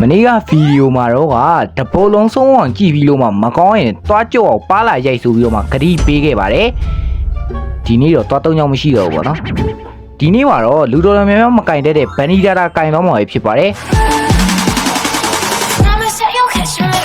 မနေ့ကဗီဒီယိုမှာတော့ကတပိုလုံးဆုံးအောင်ကြည့်ပြီးလို့မှမကောင်းရင်သွားကြော့အောင်ပါလာရိုက်ဆိုပြီးတော့မှဂရီပေးခဲ့ပါတယ်ဒီနေ့တော့သွားတုံးကြောင်မရှိတော့ဘူးပေါ့နော်ဒီနေ့မှာတော့လူတော်တော်များများမကင်တတ်တဲ့ဗန်နီဒါတာကင်တော့မှာပဲဖြစ်ပါတယ် I'ma say you'll catch me.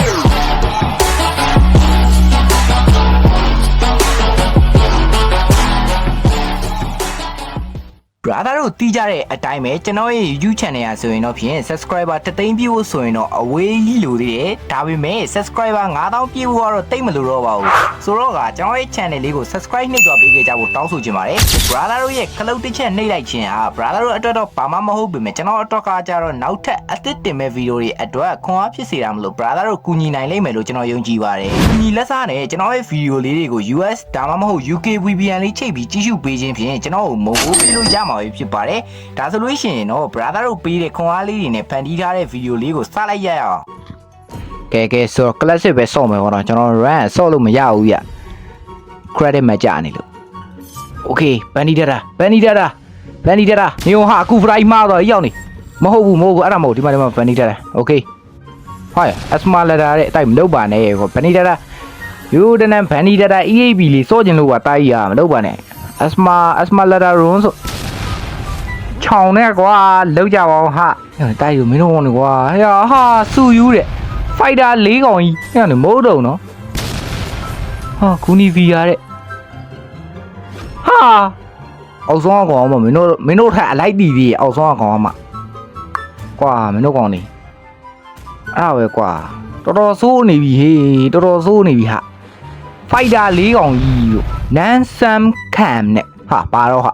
ဘရာသာတို့တီးကြတဲ့အတိုင်းပဲကျွန်တော်ရဲ့ YouTube channel ရဆိုရင်တော့ဖြင့် subscriber တသိန်းပြည့်ဖို့ဆိုရင်တော့အဝေးကြီးလိုသေးတယ်ဒါပေမဲ့ subscriber 9000ပြည့်ဖို့ကတော့တိတ်မလိုတော့ပါဘူးဆိုတော့ကကျွန်တော်ရဲ့ channel လေးကို subscribe နှိပ်တော့ပေးခဲ့ကြဖို့တောင်းဆိုချင်ပါတယ်ဘရာသာတို့ရဲ့ခလုတ်တစ်ချက်နှိပ်လိုက်ခြင်းဟာဘရာသာတို့အတွက်တော့ဘာမှမဟုတ်ပေမဲ့ကျွန်တော်အတွက်ကကြတော့နောက်ထပ်အသစ်တင်မဲ့ဗီဒီယိုတွေအတွက်ခွန်အားဖြစ်စေတာမလို့ဘရာသာတို့ကူညီနိုင်လိမ့်မယ်လို့ကျွန်တော်ယုံကြည်ပါတယ်ကူညီလက်စားနဲ့ကျွန်တော်ရဲ့ဗီဒီယိုလေးတွေကို US ဒါမှမဟုတ် UK VPN လေးချိန်ပြီးကြည့်ရှုပေးခြင်းဖြင့်ကျွန်တော်ကိုမိုးပေးလို့ရမှာပဲဖြစ်ပါတယ်။ဒါဆိုလို့ရှိရင်တော့ brother တို့ပေးတဲ့ခွန်အားလေးတွေနဲ့ဖန်တီးထားတဲ့ဗီဒီယိုလေးကိုစလိုက်ရအောင်။ကဲကဲဆိုတော့ classic ပဲစော့မယ်ပေါ့နော်ကျွန်တော် run စော့လို့မရဘူးဗျ။ credit မကြနေလို့။ Okay ဘန်ဒီဒတာဘန်ဒီဒတာဘန်ဒီဒတာနေဟာအခု fry မှားတော့ရောက်နေမဟုတ်ဘူးမဟုတ်ဘူးအဲ့ဒါမဟုတ်ဒီမှာဒီမှာဘန်ဒီဒတာ Okay ဟာအစမလာတာတဲ့အတိုက်မလုပ်ပါနဲ့ဘန်ဒီဒတာယူဒနန်ဘန်ဒီဒတာ EAB လေးစော့ကျင်လို့ကတားကြီးရမလုပ်ပါနဲ့အစမအစမလာတာရုံးဆို ချောင်းနဲ့ကွာလောက်ကြပါအောင်ဟာတိုက်ယူမင်းတို့ဝင်ကွာဟဲ့ဟာစူယူတဲ့ဖိုက်တာ၄កောင်ကြီးဟဲ့နေမိုးတုံနော်ဟာကူနီဗီယာတဲ့ဟာအောက်ဆုံးကောင်မမင်းတို့မင်းတို့ထက်အလိုက်တီသေးအောက်ဆုံးကောင်မကွာမင်းတို့ကောင်နေအဲ့ဒါပဲကွာတော်တော်ဆိုးနေပြီဟေးတော်တော်ဆိုးနေပြီဟာဖိုက်တာ၄កောင်ကြီးလို့နန်ဆမ်ကမ်နဲ့ဟာပါတော့ဟာ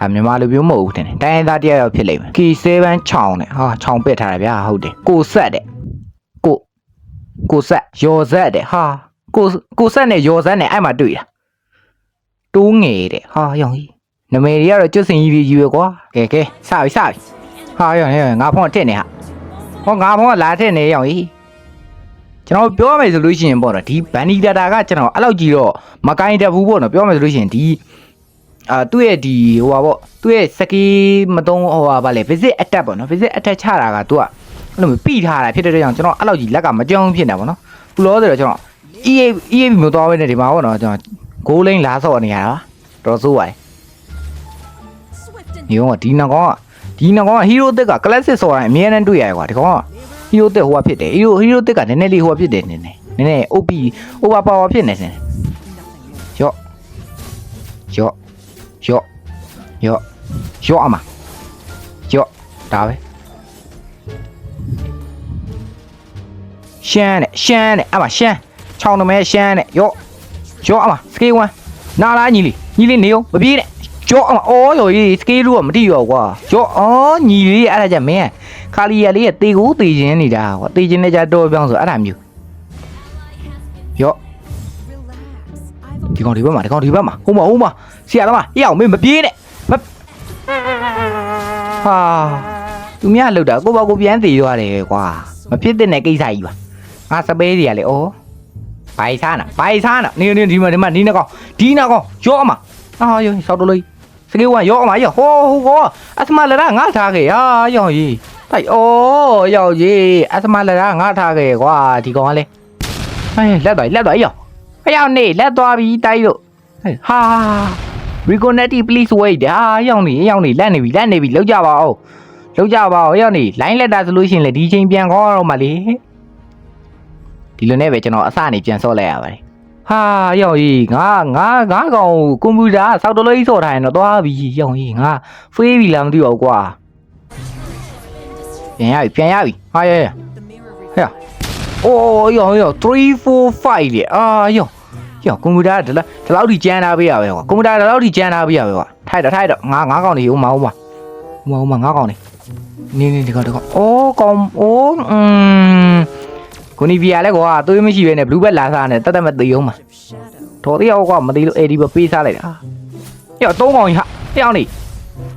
ဒါမြန်မာလူမျိုးမဟုတ်ဘူးတင်တယ်တိုင်းရင်းသားတယောက်ယောက်ဖြစ်လိမ့်မယ် K7 ချောင်းနဲ့ဟာချောင်းပစ်ထားတယ်ဗျာဟုတ်တယ်ကိုဆက်တဲ့ကိုကိုဆက်ယော်ဆက်တဲ့ဟာကိုကိုဆက်နဲ့ယော်ဆက်နဲ့အဲ့မှာတွေ့တာတိုးငယ်တဲ့ဟာရောင်ကြီးနမေတွေကတော့ကျွတ်စင်ကြီးကြီးပဲကွာကဲကဲစပြီစပြီဟာရောင်ရောင်ငါဖုန်းကတစ်နေဟာဟောငါဖုန်းကလာတစ်နေရောင်ကြီးကျွန်တော်ပြောမယ်ဆိုလို့ရှိရင်ပေါ့နော်ဒီဘန်နီဒတာကကျွန်တော်အဲ့လောက်ကြီးတော့မကိုင်းတတ်ဘူးပေါ့နော်ပြောမယ်ဆိုလို့ရှိရင်ဒီ အာသူ့ရဲ့ဒီဟိုပါပေါ့သူ့ရဲ့စကီးမတုံးဟိုပါဗာလေ visit attack ပေါ့နော် visit attack ချတာကသူကအဲ့လိုမျိုးပြီးထားတာဖြစ်တဲ့အတွက်ကြောင့်ကျွန်တော်အဲ့လောက်ကြီးလက်ကမကြောင်ဖြစ်နေတာပေါ့နော်ဘူးလို့ဆိုတော့ကျွန်တော် EA EA မျိုးသွားဝဲနေဒီမှာပေါ့နော်ကျွန်တော်ဂိုးလိန်လားဆော့နေရတာတော်ဆိုးပါတယ်ဒီကောင်ကဒီနောင်ကောင်ကဒီနောင်ကောင်က hero အသစ်က classic ဆော်တိုင်းအမြဲတမ်းတွေ့ရတယ်ကွာဒီကောင်က hero အသစ်ဟိုကဖြစ်တယ် hero hero အသစ်ကနည်းနည်းလေးဟိုကဖြစ်တယ်နည်းနည်းနည်းနည်း OP over power ဖြစ်နေစင်ရော့ရော့ ရော့ရော့ရော့အမရော့ဒါပဲရှမ်းနဲ့ရှမ်းနဲ့အမရှမ်းချောင်းတမဲရှမ်းနဲ့ရော့ရော့အမစကေးဝမ်နာလားညီလေးညီလေးနေအောင်မပြေးနဲ့ရော့အမအော်ရော်ကြီးစကေးလို့ကမတိရောကွာရော့အော်ညီလေးအဲ့ဒါကြမင်းခါလီယာလေးကတေကိုတေခြင်းနေတာကွာတေခြင်းနဲ့ကြ တော့ပြောင်းဆိုအဲ့ဒါမျိုးရော့ဒီကောင်ဒီဘက်မှာဒီကောင်ဒီဘက်မှာဟိုမှာဟိုမှာဆရာသမားအေးအောင်မင်းမပြေးနဲ့မဟာသူများလောက်တာကိုပေါ့ကိုပြန်သေးသွားတယ်ကွာမဖြစ်တဲ့နဲ့ကိစ္စကြီးပါငါစပေးစီရလေဩဘိုင်စားနာဘိုင်စားနာနေနေဒီမှာဒီမှာဒီနှစ်ကောင်ဒီနှစ်ကောင်ရော့အမအာယောဆောက်တော့လို့စကေးဝါရော့အမရောဟိုဟိုကောအစမလရငါထားခဲ့ဟာယောင်ကြီးတိုက်ဩယောင်ကြီးအစမလရငါထားခဲ့ကွာဒီကောင်ကလေဟဲ့လက်သွားလက်သွားယောဖျောက်နေလက်သွားပြီးတိုက်လို့ဟာ reconnect please wait ဟာရောက်နေရောက်နေလက်နေပြီလက်နေပြီလောက်ကြပါဦးလောက်ကြပါဦးရောက်နေ line letter ဆိုလို့ရှိရင်လေဒီချိန်ပြန်ခေါ်တော့မှလေဒီလိုနဲ့ပဲကျွန်တော်အစနေပြန်ဆော့လိုက်ရပါတယ်ဟာရောက်ကြီးငါငါငါကောင်ကွန်ပျူတာစောက်တလို့ကြီးဆော့ထားရင်တော့သွားပြီရောက်ကြီးငါဖေးပြီလားမသိပါဘူးကွာပြန်ရပြီပြန်ရပြီဟာရရဟဲ့အိုးယောယော3 4 5လေအာယောယော ကွန်ပျူတာကဒီလောက်ဒီလောက်ထိကျန်းထားပေးရပဲကွာကွန်ပျူတာဒီလောက်ထိကျန်းထားပေးရပဲကွာထိုက်တော့ထိုက်တော့ငါငါးကောင်နေဦးမအောင်မမအောင်မငါးကောင်နေနေနေဒီကောင်ဒီကောင်အိုးကောင်အိုးอืมကိုနီဗီယာလဲကွာသွေးမရှိပဲနဲ့ဘလူးဘက်လာစားနဲ့တက်တက်မသေးအောင်မှာတော်သေးရောကွာမသေးလို့အေဒီပဲပေးစားလိုက်တာယောသုံးကောင်ကြီးဟာတောင်းနေ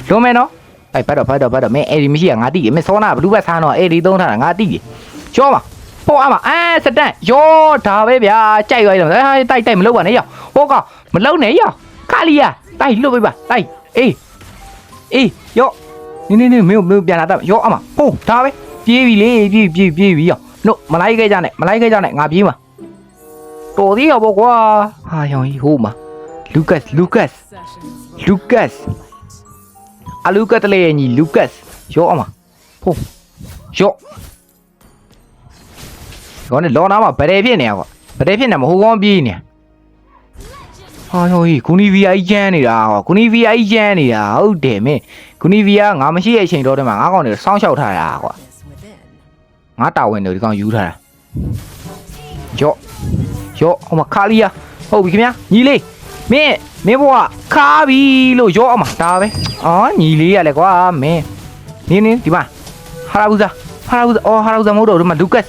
လွန်မယ်နော်အဲ့ဘတ်တော့ဘတ်တော့ဘတ်တော့မင်းအေဒီမရှိရငါတိတယ်မင်းစောနာဘလူးဘက်စားတော့အေဒီသုံးထားတာငါတိတယ်ကျော်ပါ ပေါ်အမအဲစတန်ယောဒါပဲဗျာကြိုက်ရိုက်တော့အဲတိုက်တိုက်မလုပ်ပါနဲ့ယောဟိုကောင်မလုပ်နဲ့ယောခါလီယာတိုက်လွတ်ပေးပါတိုက်အေးအေးယောနေနေနေမင်းမင်းပြန်လာတော့ယောအမဟုတ်ဒါပဲပြေးပြီလေပြေးပြေးပြေးပြီရောနို့မလိုက်ခဲ့ကြနဲ့မလိုက်ခဲ့ကြနဲ့ငါပြေးမှာတော်သေးရောပေါ့ကွာဟာရောင်ကြီးဟိုးမှာလူကတ်လူကတ်လူကတ်အလူကတ်တလေညီလူကတ်ရောအောင်မှာဖုန်းရော ကောနဲ့လောနာမှာဗရဲဖြစ်နေရကွာဗရဲဖြစ်နေမှာဟိုကောင်ပြေးနေဟာရောင်ကြီးကူနီဗီယာကြီးကျန်းနေတာကွာကူနီဗီယာကြီးကျန်းနေတာဟုတ်တယ်မင်းကူနီဗီယာငါမရှိတဲ့အချိန်တော့တည်းမှာငါကောင်တွေစောင်းရှောက်ထားတာကွာငါတာဝန်တွေဒီကောင်ယူထားတာရော့ရော့ဟိုမှာခါလီယာဟုတ်ပြီခင်ဗျာညီလေးမင်းမင်းဘွားခါပြီလို့ရော့အမဒါပဲအော်ညီလေးရလဲကွာမင်းနင်းနင်းဒီမှာဟာရာဘူဇာဟာရာဘူဇာအော်ဟာရာဘူဇာမဟုတ်တော့ဒီမှာလူကတ်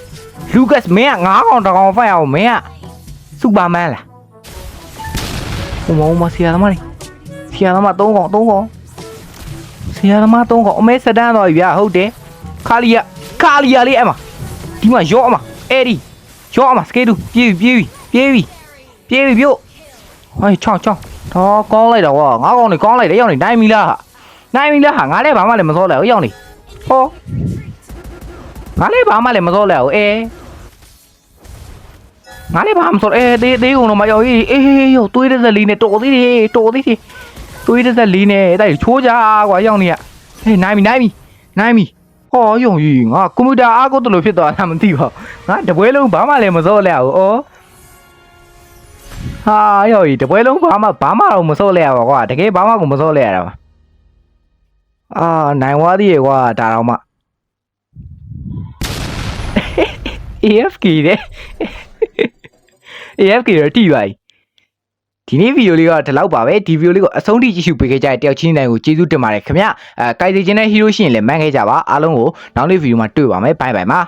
လူကတ်မင်းကငါးကောင်တစ်ကောင်ဖိုက်အောင်မင်းကစူပါမန်လားဟိုမဟိုမဆရာသမားလေးဆရာသမား၃ကောင်၃ကောင်ဆရာသမား၃ကောင်အမဲစတန်းတော့ပြီဗျာဟုတ်တယ်ခါလီယာကာလီယာလေးအဲ့မှာဒီမှာရော့အမှာအဲ့ဒီရော့အမှာစကေးတူပြေးပြီပြေးပြီပြေးပြီပြေးပြီပြုတ်ဟိုချော င်းချောင်းတော့ကောင်းလိုက်တော့ကွာငါကောင်နေကောင်းလိုက်တယ်ရောက်နေနိုင်ပြီလားဟာနိုင်ပြီလားဟာငါလည်းဘာမှလည်းမစောလဲဟိုရောက်နေဟောငါလည်းဘာမှလည်းမစောလဲဟိုအေးငါလည်းဘာမှမစောအေးတေးတေးကုန်တော့မရောက်အေးအေးရောတွေးတဲ့ဇက်လေးနဲ့တော်သေးတယ်တော်သေးတယ်တွေးတဲ့ဇက်လေးနဲ့အဲ့ဒါချိုးကြကွာရောက်နေရဟေးနိုင်ပြီနိုင်ပြီနိုင်ပြီဟောယုံကြီးငါကွန်ပျူတာအားကိုတလို့ဖြစ်သွားတာမသိပါဘူးငါတပွဲလုံးဘာမှလည်းမစောလဲဘူးဩဟာယောကြီးတပွဲလုံးဘာမှဘာမှတော့မစောလဲရပါကွာတကယ်ဘာမှကိုမစောလဲရတာပါအာနိုင်သွားသေးရဲ့ကွာဒါတော့မှ AFK တဲ့ AFK ရတိပါ යි ဒီနေ့ဗီဒီယိုလေးကဒီလောက်ပါပဲဒီဗီဒီယိုလေးကိုအဆုံးထိကြည့်ရှုပေးခဲ့ကြတဲ့တယောက်ချင်းတိုင်းကိုကျေးဇူးတင်ပါတယ်ခင်ဗျအဲကိုက်စီချင်းတဲ့ဟီးရိုးရှိရင်လည်းမန်းခဲ့ကြပါအားလုံးကိုနောက်နေ့ဗီဒီယိုမှာတွေ့ပါမယ်ဘိုင်ဘိုင်ပါ